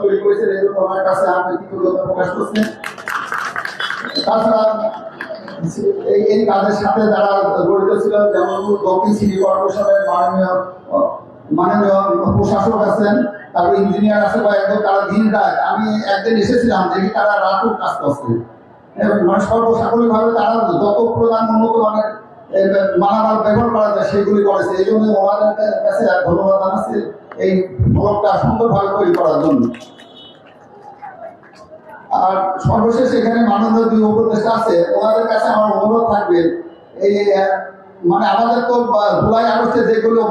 তৈরি করেছেন কাছে আমি কৃতজ্ঞতা প্রকাশ এই কাজের সাথে যারা জড়িত ছিল যেমন দক্ষিণ সিটি কর্পোরেশনের প্রশাসক আছেন, তারপর ইঞ্জিনিয়ার আছে কয়েকজন তারা দিন রাত। আমি একদিন এসেছিলাম, দেখি তারা রাতও কাজ করছে। এবং মানে সর্বসাকরিকভাবে তারা যত প্রধান, উন্নত মানের মালামাল ব্যবহার করা যায় সেগুলি করেছে। এই জন্য ওনাদের কাছে ধন্যবাদ জানাচ্ছি। এই ফলকটা সুন্দরভাবে তৈরি করার জন্য। আর সর্বশেষ এখানে দুই উপদেষ্টা আছে, ওনাদের কাছে আমার অনুরোধ থাকবে, এই মানে আমাদের তো যেগুলো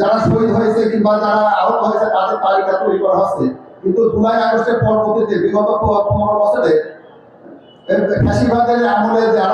যারা শহীদ হয়েছে কিংবা যারা আহত হয়েছে, তাদের তালিকা তৈরি করা হচ্ছে। কিন্তু জুলাই আগস্টের পরবর্তীতে, বিগত পনেরো বছরে ফ্যাসিবাদের আমলে যারা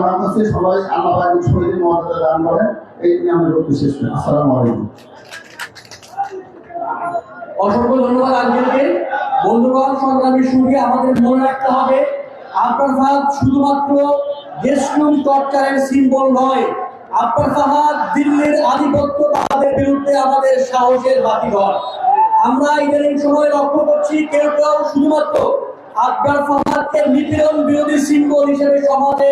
করছে সবাই আল্লাহ পাক শহীদের মর্যাদা দান করেন। এই নিয়ে আমি বলতে শেষ করি। আসসালামু আলাইকুম। অসংখ্য ধন্যবাদ আঙ্কেলকে। বন্ধুগণ, সংগ্রামী সুখে আমাদের মনে রাখতে হবে আপনার ফাহাদ শুধুমাত্র দেশরুম টর্চারের সিম্বল নয়। আপনার ফাহাদ দিল্লির আধিপত্যবাদের বিরুদ্ধে আমাদের সাহসের বাতিঘর। আমরা ইদানিং সময় লক্ষ্য করছি, কেউ কেউ শুধুমাত্র আফগান ফাহাদকে নিপীড়ন বিরোধী সিম্বল হিসেবে সমাজে